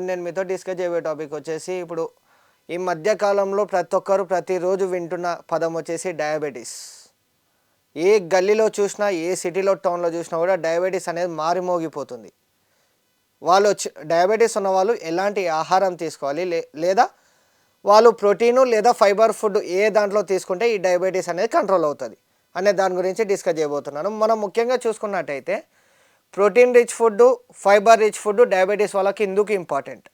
ఇప్పుడు నేను మీతో డిస్కస్ చేయబోయే టాపిక్ వచ్చేసి ఇప్పుడు ఈ మధ్య కాలంలో ప్రతి ఒక్కరు ప్రతిరోజు వింటున్న పదం వచ్చేసి డయాబెటీస్ ఏ గల్లీలో చూసినా ఏ సిటీలో టౌన్లో చూసినా కూడా డయాబెటీస్ అనేది మారిమోగిపోతుంది వాళ్ళు వచ్చి డయాబెటీస్ ఉన్న వాళ్ళు ఎలాంటి ఆహారం తీసుకోవాలి? లే లేదా వాళ్ళు ప్రోటీను లేదా ఫైబర్ ఫుడ్ ఏ దాంట్లో తీసుకుంటే ఈ డయాబెటీస్ అనేది కంట్రోల్ అవుతుంది? అనే దాని గురించి డిస్కస్ చేయబోతున్నాను. మనం ముఖ్యంగా చూసుకున్నట్టయితే protein rich food fibre rich food diabetes వాళ్ళకి ఎందుకు ఇంపార్టెంట్?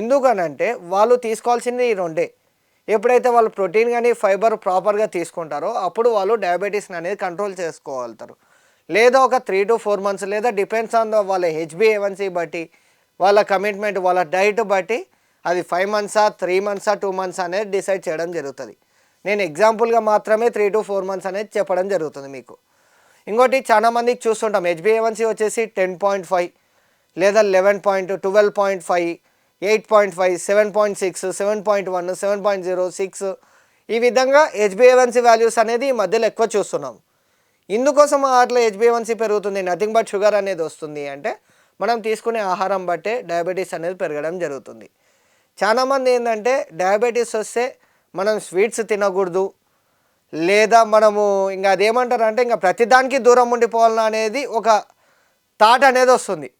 ఎందుకనంటే వాళ్ళు తీసుకోవాల్సింది ఈ రెండే. ఎప్పుడైతే వాళ్ళు ప్రోటీన్ కానీ ఫైబర్ ప్రాపర్గా తీసుకుంటారో అప్పుడు వాళ్ళు డయాబెటీస్ని అనేది కంట్రోల్ చేసుకోగలుగుతారు. లేదా ఒక త్రీ టు ఫోర్ మంత్స్ లేదా డిపెండ్స్ ఆన్ ద వాళ్ళ H B A one C బట్టి వాళ్ళ కమిట్మెంట్ వాళ్ళ డైట్ బట్టి అది ఫైవ్ మంత్సా త్రీ మంత్సా టూ మంత్స్ అనేది డిసైడ్ చేయడం జరుగుతుంది. నేను ఎగ్జాంపుల్గా మాత్రమే త్రీ టు ఫోర్ మంత్స్ అనేది చెప్పడం జరుగుతుంది మీకు. ఇంకోటి చాలా మందికి చూస్తుంటాం. H B A one C వచ్చేసి టెన్ పాయింట్ ఫైవ్ లేదా eleven point twelve point five eight point five seven point six seven point one seven point zero six ఈ విధంగా H B A one C values అనేది ఈ మధ్యలో ఎక్కువ చూస్తున్నాం. ఇందుకోసం అట్లా హెచ్బిఏవన్సీ పెరుగుతుంది. నథింగ్ బట్ షుగర్ అనేది వస్తుంది. అంటే మనం తీసుకునే ఆహారం బట్టే డయాబెటీస్ అనేది పెరగడం జరుగుతుంది. చాలామంది ఏంటంటే డయాబెటీస్ వస్తే మనం స్వీట్స్ తినకూడదు. లేదా మనము ఇంకా అదేమంటారు అంటే ఇంకా ప్రతిదానికి దూరం ఉండిపోవాలన్నా అనేది ఒక థాట్ అనేది వస్తుంది.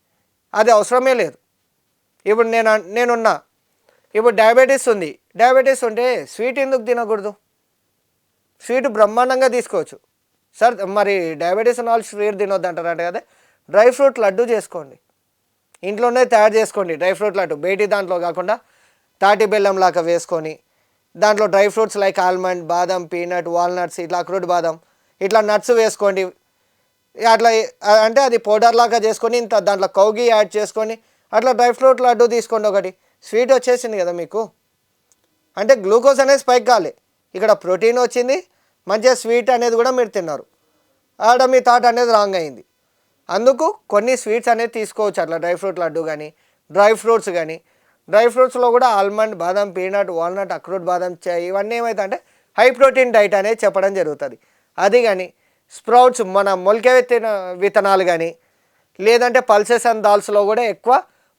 అది అవసరమే లేదు. ఇప్పుడు నేను నేనున్నా. ఇప్పుడు డయాబెటీస్ ఉంది. డయాబెటీస్ ఉంటే స్వీట్ ఎందుకు తినకూడదు? స్వీట్ బ్రహ్మాండంగా తీసుకోవచ్చు. సార్ మరి డయాబెటీస్ ఉన్న వాళ్ళు స్వీట్ తినొద్దు అంటారంట కదా. డ్రై ఫ్రూట్ లడ్డు చేసుకోండి. ఇంట్లోనే తయారు చేసుకోండి డ్రై ఫ్రూట్ లడ్డు. బయటి దాంట్లో కాకుండా తాటి బెల్లం లాగా వేసుకొని దాంట్లో డ్రై ఫ్రూట్స్ లైక్ ఆల్మండ్ బాదం పీనట్ వాల్నట్స్ ఇట్లా అక్రూట్ బాదం ఇట్లా నట్స్ వేసుకోండి. అట్లా అంటే అది పౌడర్ లాగా చేసుకొని ఇంత దాంట్లో కౌగి యాడ్ చేసుకొని అట్లా డ్రై ఫ్రూట్ లడ్డు తీసుకోండి ఒకటి. స్వీట్ వచ్చేసింది కదా మీకు? అంటే గ్లూకోజ్ అనేది స్పైక్ కాలే. ఇక్కడ ప్రోటీన్ వచ్చింది మంచిగా స్వీట్ అనేది కూడా మీరు తిన్నారు. ఆడ మీ థాట్ అనేది రాంగ్ అయింది. అందుకు కొన్ని స్వీట్స్ అనేది తీసుకోవచ్చు అట్లా డ్రై ఫ్రూట్ లడ్డు కానీ డ్రై ఫ్రూట్స్ కానీ. డ్రై ఫ్రూట్స్లో కూడా ఆల్మండ్ బాదం పీనట్ వాల్నట్ అక్రూట్ బాదం చాయ్ ఇవన్నీ ఏమైతే అంటే హై ప్రోటీన్ డైట్ అనేది చెప్పడం జరుగుతుంది. అది కానీ స్ప్రౌట్స్ మన మొలక విత్తన విత్తనాలు కానీ లేదంటే పల్సెస్ అండ్ దాల్స్లో కూడా ఎక్కువ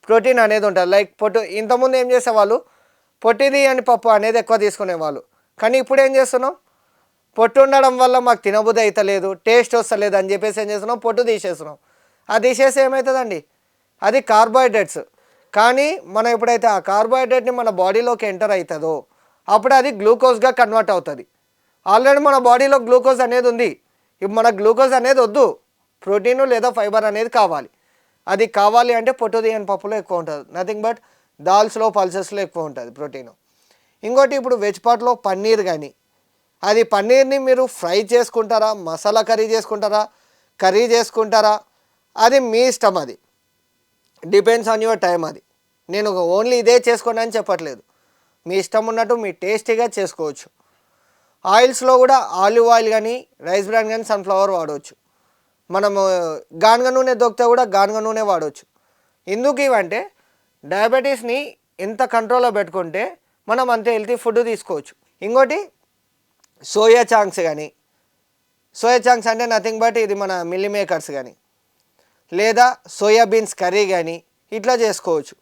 ప్రోటీన్ అనేది ఉంటుంది. లైక్ పొట్టు ఇంతకుముందు ఏం చేసేవాళ్ళు? పొట్టిది అని పప్పు అనేది ఎక్కువ తీసుకునేవాళ్ళు. కానీ ఇప్పుడు ఏం చేస్తున్నాం? పొట్టు ఉండడం వల్ల మాకు తినబుద్ధి అవుతలేదు టేస్ట్ వస్తలేదు అని చెప్పేసి ఏం చేస్తున్నాం? పొట్టు తీసేస్తున్నాం. అది తీసేసి ఏమవుతుందండి అది కార్బోహైడ్రేట్స్. కానీ మనం ఎప్పుడైతే ఆ కార్బోహైడ్రేట్ని మన బాడీలోకి ఎంటర్ అవుతుందో అప్పుడే అది గ్లూకోజ్గా కన్వర్ట్ అవుతుంది. ఆల్రెడీ మన బాడీలో గ్లూకోజ్ అనేది ఉంది. ఇప్పుడు మన గ్లూకోజ్ అనేది వద్దు. ప్రోటీన్ లేదా ఫైబర్ అనేది కావాలి. అది కావాలి అంటే పొట్టుదియన్ పప్పులో ఎక్కువ ఉంటుంది. నథింగ్ బట్ దాల్స్లో పల్సెస్లో ఎక్కువ ఉంటుంది ప్రోటీన్ ఇంకోటి ఇప్పుడు వెజ్ పాట్లో పన్నీర్ కానీ అది పన్నీర్ని మీరు ఫ్రై చేసుకుంటారా? మసాలా కర్రీ చేసుకుంటారా? కర్రీ చేసుకుంటారా? అది మీ ఇష్టం అది. డిపెండ్స్ ఆన్ యువర్ టైం అది. నేను ఓన్లీ ఇదే చేసుకోండి అని చెప్పట్లేదు. మీ ఇష్టం ఉన్నట్టు మీ టేస్టీగా చేసుకోవచ్చు. ఆయిల్స్లో కూడా ఆలివ్ ఆయిల్ కానీ రైస్ బ్రాండ్ కానీ సన్ఫ్లవర్ వాడవచ్చు మనము గానుగ నూనె దొరికితే కూడా గానుగ నూనె వాడవచ్చు ఎందుకు ఇవంటే డయాబెటీస్ని ఎంత కంట్రోల్లో పెట్టుకుంటే మనం అంత హెల్తీ ఫుడ్ తీసుకోవచ్చు. ఇంకోటి సోయా చాంక్స్ కానీ సోయా చాంక్స్ అంటే నథింగ్ బట్ ఇది మన మిల్లీ మేకర్స్ కానీ లేదా సోయాబీన్స్ కర్రీ కానీ ఇట్లా చేసుకోవచ్చు.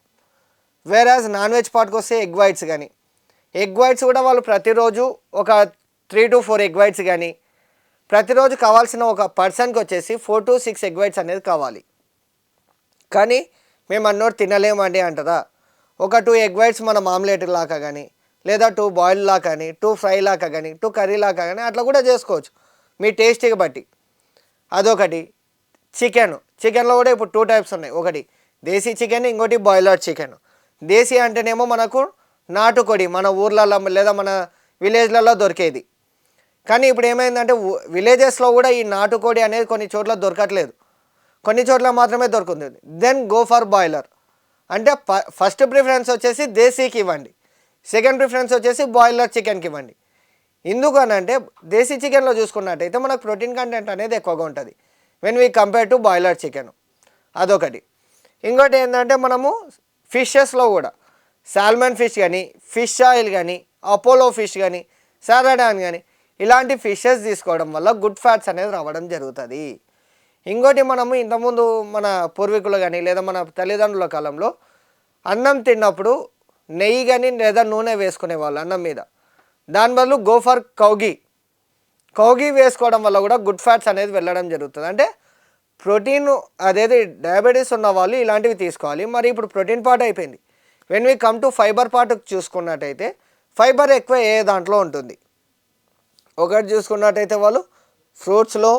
వేరాజ్ నాన్ వెజ్ పార్ట్కి వస్తే ఎగ్ వైట్స్ కానీ ఎగ్ వైట్స్ కూడా వాళ్ళు ప్రతిరోజు ఒక three to four egg whites కానీ ప్రతిరోజు కావాల్సిన ఒక పర్సన్కి వచ్చేసి four to six egg whites అనేది కావాలి. కానీ మేము అన్నోడు తినలేమండి అంటారా ఒక టూ ఎగ్ వైట్స్ మన ఆమ్లెట్ లాగా కానీ లేదా టూ బాయిల్ లాగా కానీ టూ ఫ్రై లాగా కానీ టూ కర్రీ లాగా కానీ అట్లా కూడా చేసుకోవచ్చు. మీ టేస్ట్కి బట్టి. అదొకటి. చికెన్ చికెన్లో కూడా ఇప్పుడు టూ టైప్స్ ఉన్నాయి. ఒకటి దేశీ చికెన్ ఇంకోటి బాయిలర్ చికెన్ దేశీ అంటేనేమో మనకు నాటుకోడి మన ఊర్లలో లేదా మన విలేజ్లలో దొరికేది. కానీ ఇప్పుడు ఏమైందంటే విలేజెస్లో కూడా ఈ నాటుకోడి అనేది కొన్ని చోట్ల దొరకట్లేదు. కొన్ని చోట్ల మాత్రమే దొరుకుతుంది. దెన్ గో ఫర్ బాయిలర్ అంటే ప- ఫస్ట్ ప్రిఫరెన్స్ వచ్చేసి దేశీకి ఇవ్వండి. సెకండ్ ప్రిఫరెన్స్ వచ్చేసి బాయిలర్ చికెన్కి ఇవ్వండి. ఎందుకు అని అంటే దేశీ చికెన్లో చూసుకున్నట్టయితే మనకు ప్రోటీన్ కంటెంట్ అనేది ఎక్కువగా ఉంటుంది. When we compare to boiler chicken అదొకటి. ఇంకోటి ఏంటంటే మనము ఫిషెస్లో కూడా సాల్మన్ ఫిష్ కానీ ఫిష్ ఆయిల్ కానీ అపోలో ఫిష్ కానీ సారాడాన్ కానీ ఇలాంటి ఫిషెస్ తీసుకోవడం వల్ల గుడ్ ఫ్యాట్స్ అనేది రావడం జరుగుతుంది. ఇంకోటి మనము ఇంతకుముందు మన పూర్వీకులు కానీ లేదా మన తల్లిదండ్రుల కాలంలో అన్నం తిన్నప్పుడు నెయ్యి కానీ లేదా నూనె వేసుకునేవాళ్ళు అన్నం మీద. దాని బదులు గోఫర్ కౌగీ కౌగి కౌగి వేసుకోవడం వల్ల కూడా గుడ్ ఫ్యాట్స్ అనేది వెళ్ళడం జరుగుతుంది. అంటే ప్రోటీన్ అదేది డయాబెటీస్ ఉన్న వాళ్ళు ఇలాంటివి తీసుకోవాలి. మరి ఇప్పుడు ప్రోటీన్ పార్ట్ అయిపోయింది. When we come to fiber part చూసుకున్నట్టయితే ఫైబర్ ఎక్కువ ఏ దాంట్లో ఉంటుంది? ఒకటి చూసుకున్నట్టయితే వాళ్ళు ఫ్రూట్స్లో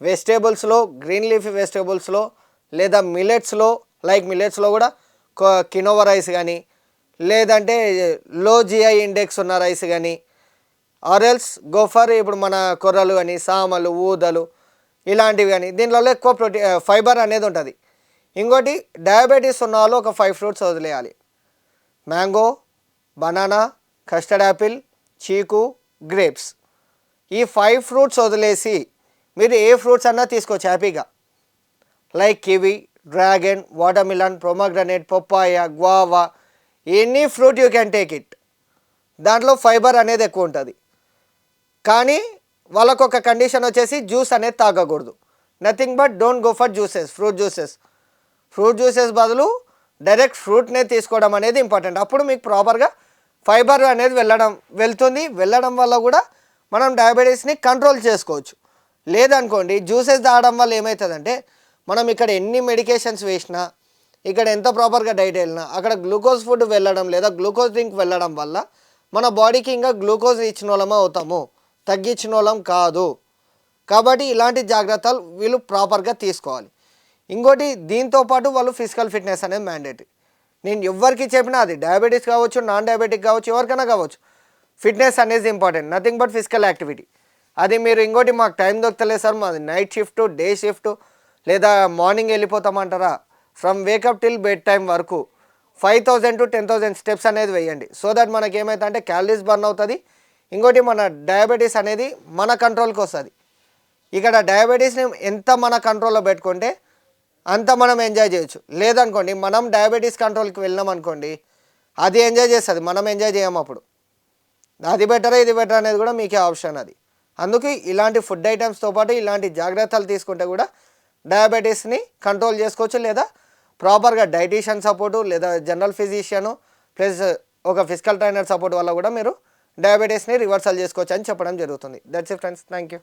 వెజిటేబుల్స్లో గ్రీన్ లీఫీ వెజిటేబుల్స్లో లేదా మిలెట్స్లో లైక్ మిలెట్స్లో కూడా కినోవా రైస్ కానీ లేదంటే లో జిఐ ఇండెక్స్ ఉన్న రైస్ కానీ ఆరెల్స్ గోఫర్ ఇప్పుడు మన కొర్రలు కానీ సామలు ఊదలు ఇలాంటివి కానీ దీనిలో ఎక్కువ ప్రోటీన్ ఫైబర్ అనేది ఉంటుంది. ఇంకోటి డయాబెటీస్ ఉన్న వాళ్ళు ఒక ఫైవ్ ఫ్రూట్స్ వదిలేయాలి. మ్యాంగో బనానా కస్టర్డ్ యాపిల్ చీకు గ్రేప్స్ ఈ ఫైవ్ ఫ్రూట్స్ వదిలేసి మీరు ఏ ఫ్రూట్స్ అన్నా తీసుకోవచ్చు హ్యాపీగా. Like kiwi dragon watermelon pomegranate papaya guava any fruit you can take it దాంట్లో ఫైబర్ అనేది ఎక్కువ ఉంటుంది. కానీ వాళ్ళకు ఒక కండిషన్ వచ్చేసి జ్యూస్ అనేది తాగకూడదు. Nothing but don't go for juices fruit juices fruit juices బదులు డైరెక్ట్ ఫ్రూట్నే తీసుకోవడం అనేది ఇంపార్టెంట్ అప్పుడు మీకు ప్రాపర్గా ఫైబర్ అనేది వెళ్ళడం వెళ్తుంది. వెళ్ళడం వల్ల కూడా మనం డయాబెటీస్ని కంట్రోల్ చేసుకోవచ్చు. లేదనుకోండి జ్యూసెస్ తాగడం వల్ల ఏమవుతుందంటే మనం ఇక్కడ ఎన్ని మెడికేషన్స్ వేసినా ఇక్కడ ఎంత ప్రాపర్గా డైట్ వెళ్ళినా అక్కడ గ్లూకోజ్ ఫుడ్ వెళ్ళడం లేదా గ్లూకోజ్ డ్రింక్ వెళ్ళడం వల్ల మన బాడీకి ఇంకా గ్లూకోజ్ ఇచ్చిన వాళ్ళమో అవుతాము తగ్గించిన వాళ్ళం కాదు. కాబట్టి ఇలాంటి జాగ్రత్తలు వీళ్ళు ప్రాపర్గా తీసుకోవాలి. ఇంకోటి దీంతో పాటు వాళ్ళు ఫిజికల్ ఫిట్నెస్ అనేది మ్యాండేటరీ. నేను ఎవరికి చెప్పినా అది డయాబెటీస్ కావచ్చు నాన్ డయాబెటిక్ కావచ్చు ఎవరికైనా కావచ్చు. ఫిట్నెస్ అనేది important nothing but physical activity. అది మీరు ఇంకోటి మాకు టైం దొరకలేదు సార్ మాది నైట్ షిఫ్ట్ డే షిఫ్ట్ లేదా morning వెళ్ళిపోతామంటారా? From wake up till bed time వరకు five thousand to ten thousand steps అనేది వేయండి. సో దట్ మనకి ఏమవుతుందంటే క్యాలరీస్ బర్న్ అవుతుంది ఇంకోటి మన డయాబెటీస్ అనేది మన కంట్రోల్కి వస్తుంది. ఇక్కడ డయాబెటీస్ని ఎంత మన కంట్రోల్లో పెట్టుకుంటే అంత మనం ఎంజాయ్ చేయొచ్చు. లేదనుకోండి మనం డయాబెటీస్ కంట్రోల్కి వెళ్ళినాం అనుకోండి అది ఎంజాయ్ చేస్తుంది. మనం ఎంజాయ్ చేయం అప్పుడు. అది బెటరా ఇది బెటర్ అనేది కూడా మీకే ఆప్షన్ అది. అందుకే ఇలాంటి ఫుడ్ ఐటమ్స్తో పాటు ఇలాంటి జాగ్రత్తలు తీసుకుంటే కూడా డయాబెటీస్ని కంట్రోల్ చేసుకోవచ్చు. లేదా ప్రాపర్గా డైటీషియన్ సపోర్టు లేదా జనరల్ ఫిజిషియను ప్లస్ ఒక ఫిజికల్ ట్రైనర్ సపోర్ట్ వల్ల కూడా మీరు డయాబెటీస్ని రివర్సల్ చేసుకోవచ్చు అని చెప్పడం జరుగుతుంది. That's it friends thank you